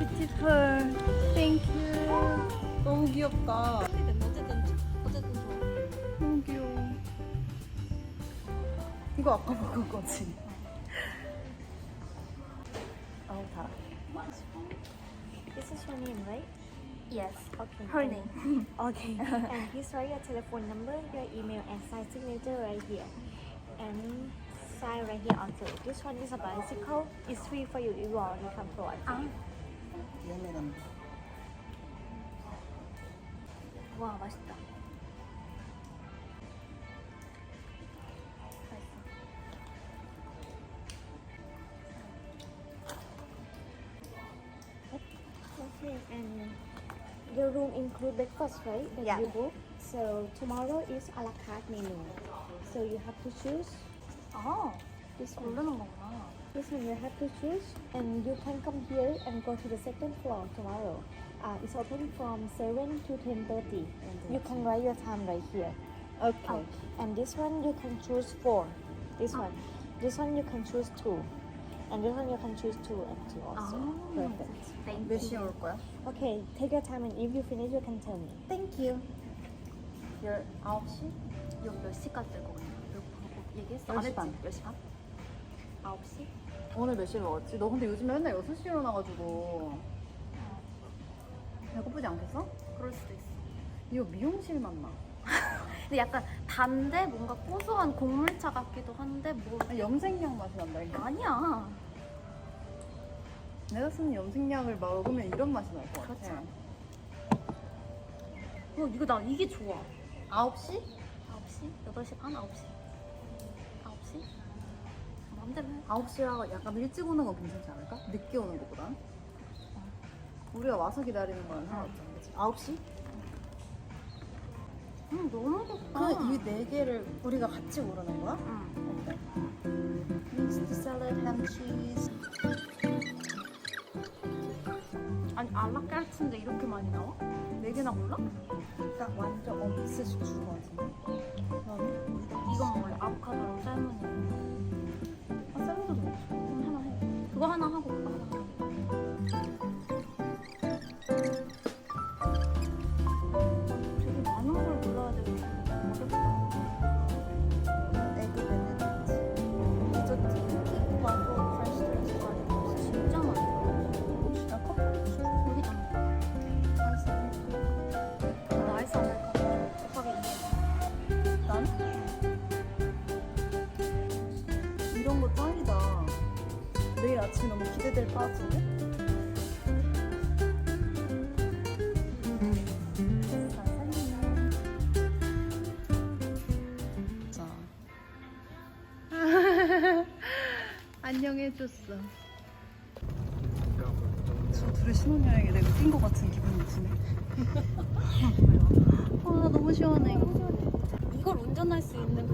뷰티풀. 땡큐. 너무 귀엽다. 어쨌든 어쨌든 좋아. 너무 귀여워. 이거 아까 먹은 거지. 아우 다. This is your name, right? Yes. Okay. Her and- name. Okay. and please write your telephone number, your email, and sign signature right here. And sign right here also. This one is a bicycle. It's free for you. If you want, you can provide. for 아. you. 얘네랑 와 맛있다. Okay. And your room include breakfast, right? That Yeah. you book. So tomorrow is a la carte menu. So you have to choose. 아, This one. 모르는 거구나. This one you have to choose, and you can come here and go to the second floor tomorrow. Uh, it's open from seven to ten thirty. You can write your time right here. Okay. And this one you can choose four. This one. This one you can choose two. And this one you can choose two and two also. Ah. Perfect. 몇 시에 올 거야? Okay, take your time and if you finish you can tell me. Thank you. 열 아홉 시? 이거 몇 시까지 될 것 같아? 몇 방법 얘기했어? 열시 반. 10시 반? 아홉 시? 오늘 몇 시에 먹었지? 너 근데 요즘에 맨날 6시에 일어나가지고 배고프지 않겠어? 그럴 수도 있어. 이거 미용실 맞나? 근데 약간 단데 뭔가 고소한 곡물차 같기도 한데 뭐 아니, 염색약 맛이 난다 이게 아니야. 내가 쓰는 염색약을 먹으면 이런 맛이 날 것 그렇지 같아 않아. 어 이거 나 이게 좋아. 9시? 9시? 8시 반? 9시? 9시? 마음대로 해. 9시라고 약간 일찍 오는 건 괜찮지 않을까? 늦게 오는 것보다 우리가 와서 기다리는 거랑 상관없잖아 그치? 9시? 응 너무 좋다. 그 이 네 개를 우리가 같이 고르는 거야? 응. 어때? 햄 치즈 아니 알라카르트인데 이렇게 많이 나와? 네 개나 골라? 딱 완전 엄스식 거같 내일 아침에 너무 기대될 것 같은데? 자. 안녕해줬어. 저 둘의 신혼여행에 내가 뛴 것 같은 기분이 드네. 아 너무 시원해. 이걸 운전할 수 있는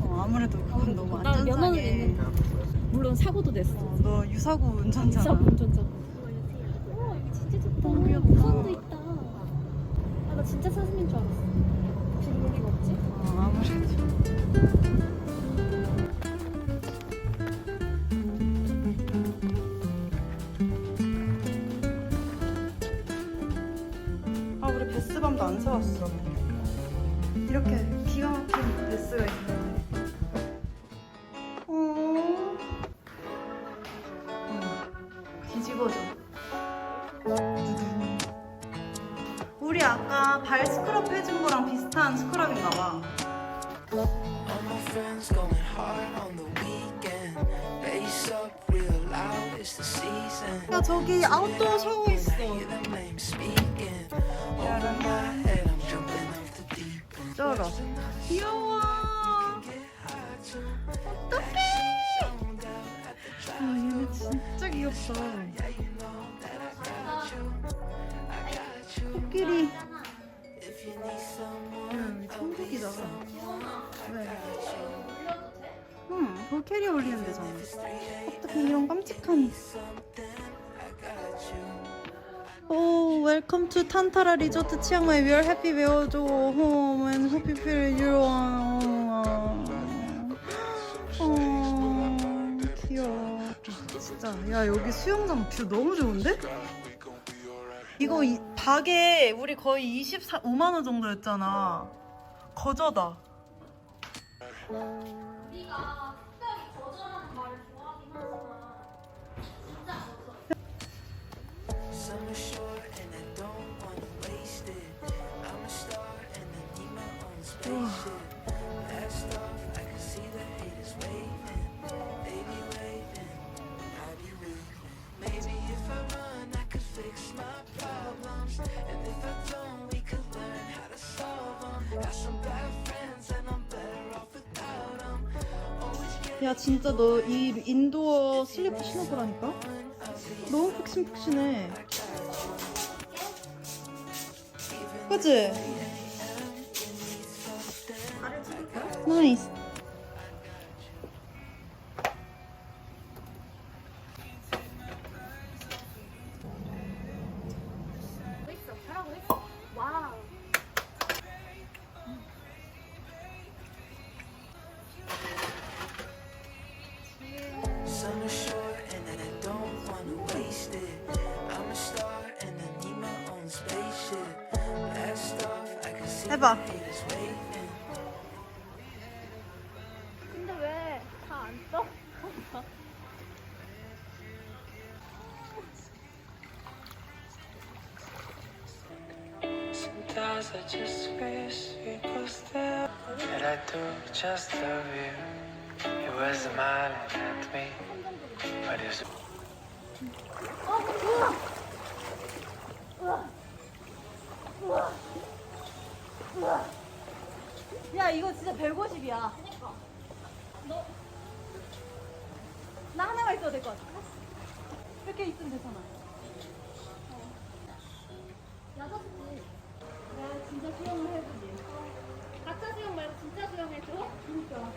어, 아무래도 그건 너무 있는데. 물론 사고도 냈어. 어, 너 유사고 운전자잖아 사고 운전자. 우와 여기 진짜 좋다. 너무 귀엽다. 우산도 있다. 아, 나 진짜 사슴인 줄 알았어. 비둘기가 없지? 어, 아무래도 아 우리 베스밤도 안 사왔어 야 저기 아웃도어 샤워 있어. 쩔어 귀여워 어떡해 아 얘네 진짜 귀엽다 코끼리. 응, 천국이다. 왜? 응, 그거 캐리어 올리면 되잖아. 어떻게 이런 깜찍한. 오, 웰컴 투 탄타라 리조트 치앙마이. We are happy we are home and hope you feel you are. 어, 귀여워. 진짜. 야, 여기 수영장 뷰 너무 좋은데? 이거 이, 박에 우리 거의 25만 원 정도 했잖아. 거저다. 야, 진짜 너 이 인도어 슬리퍼 신어보라니까? 너무 푹신푹신해. 그치? 나 I just wish we could stay. And I do just love you. It was smiling at me, but it's 야, 이거 진짜 150이야. 나 하나만 있어도 될 것 같아. 이렇게 있으면 되잖아. 수영을 해보지. 가짜 수영 말고 진짜 수영 해줘. 진짜.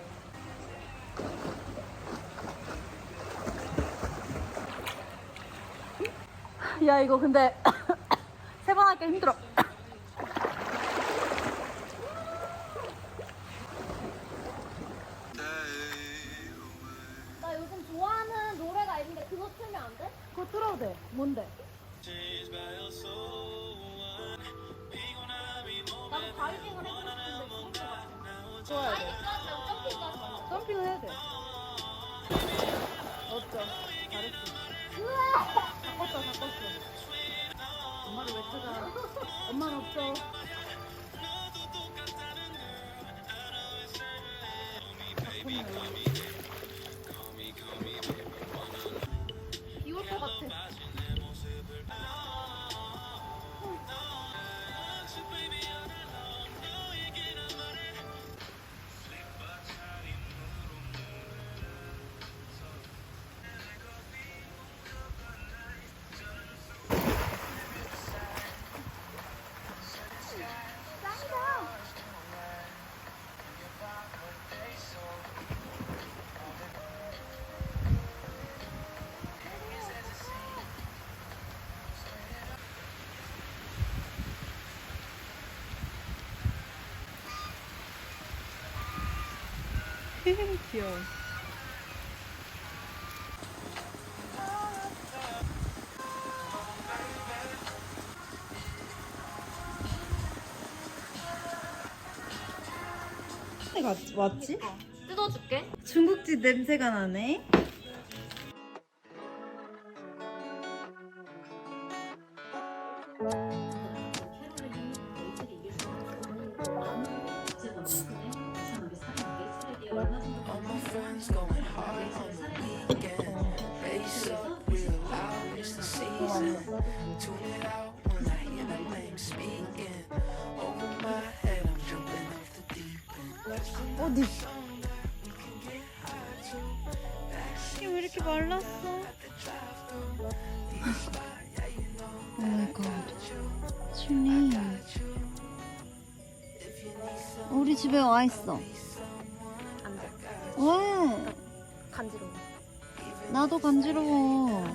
야 이거 근데 세번 하기 힘들어. 귀여워. 내가 왔지? 뜯어줄게. 중국집 냄새가 나네. 이렇게 말랐어? 오 마이 갓. 칠리. 우리 집에 와 있어. 안 돼. 왜? 간지러워. 나도 간지러워.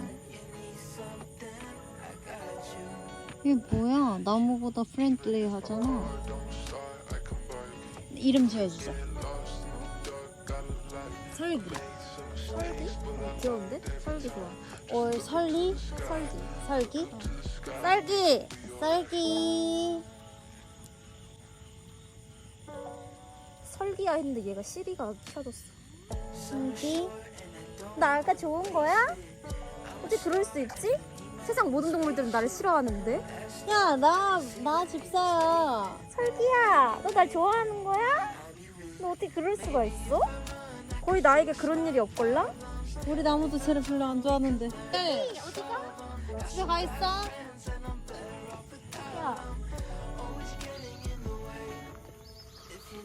이게 뭐야? 나무보다 프렌들리 하잖아. 이름 지어주자. 설기. 설기? 귀여운데? 설기 좋아. 올 설리? 설기. 설기? 쌀기! 쌀기! 설기야 했는데 얘가 시리가 켜졌어. 설기? 나 아까 좋은 거야? 어떻게 그럴 수 있지? 세상 모든 동물들은 나를 싫어하는데. 야, 나, 나 집사야. 설기야, 너 날 좋아하는 거야? 너 어떻게 그럴 수가 있어? 거의 나에게 그런 일이 없걸라? 우리 나무도 쟤를 별로 안 좋아하는데. 네. 어디가? 집에 가 있어? 야, 아,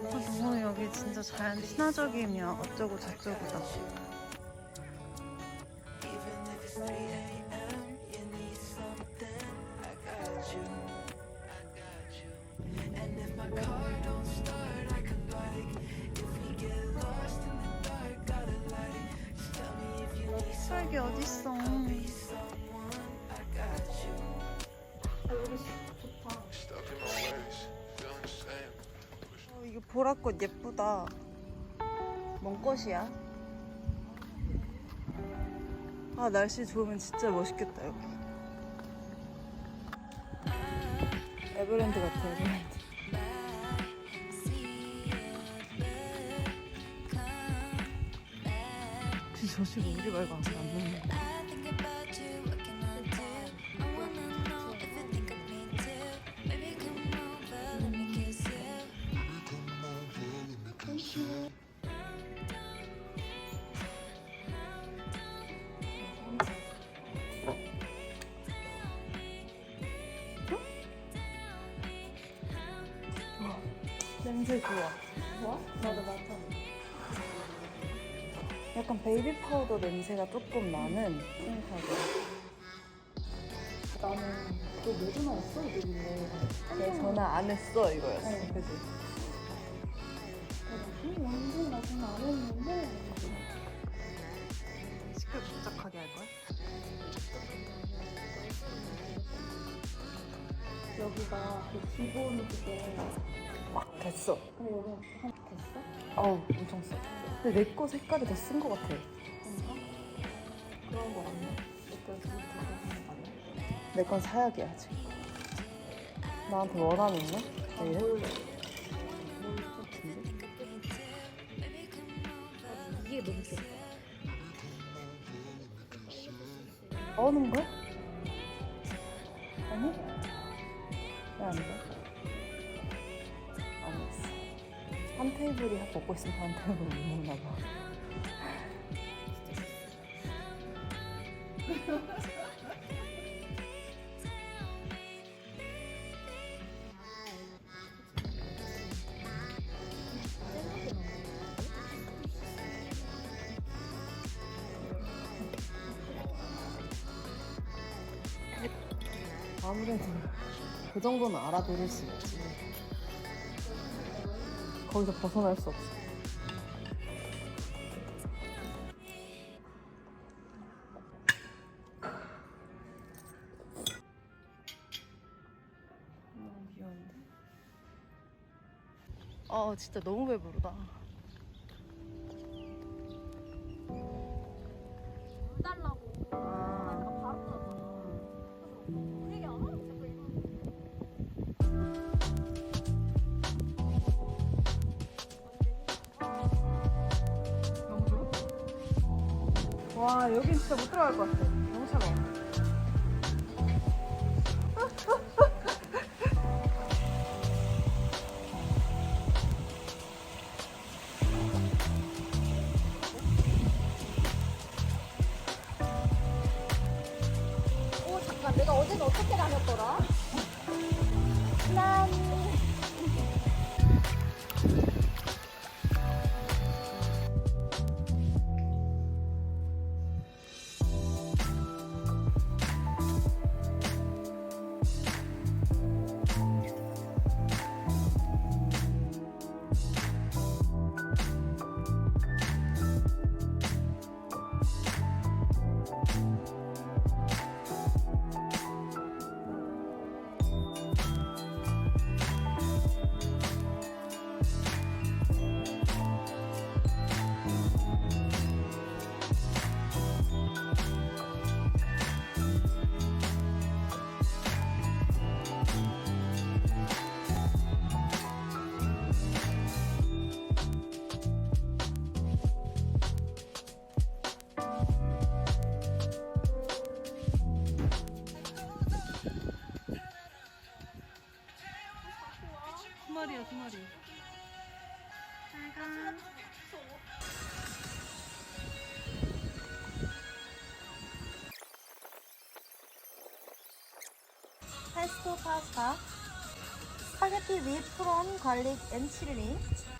너무 여기 진짜 자연 친화적이며 어쩌고 저쩌고다. 보라꽃 예쁘다. 뭔 꽃이야? 아 날씨 좋으면 진짜 멋있겠다 여기. 에버랜드 같아 에버랜드. 혹시 저 집에 우리 말고 안 거? 냄새 좋아. 뭐? 나도 맡아. 약간 베이비 파우더 냄새가 조금 나는 생파우더. 나는 너 매주나 했어? 이랬는데. 내 전화 안 했어 이거였어. 어. 그지? 완전 나 전화 안 했는데. 시끌벅적하게 할 거야? 여기가 그 기본 그게. 막 됐어. 근데 여기 한 됐어? 어우 엄청 써. 근데 내 거 색깔이 더쓴거 같아. 그런 거 같네. 이렇게 그렇게 하는 거 같네. 내 건 사약이야 지금. 나한테 원한 있네? 왜 이래? 뭘 같은데? 이게 너무 귀엽다. 나오는 거야? 테이블이 먹고 있으면 한 테이블 못 먹나 봐. 아무래도 그 정도는 알아들을 수 있지. 거기서 벗어날 수 없어. 너무 귀여운데? 아 진짜 너무 배부르다. 달라고. 와 여긴 진짜 못 들어갈 것 같아. 너무 차가워. 오 잠깐 내가 어제는 어떻게 다녔더라? 난 페스토 파스타 스파게티 prawn, garlic and chili 어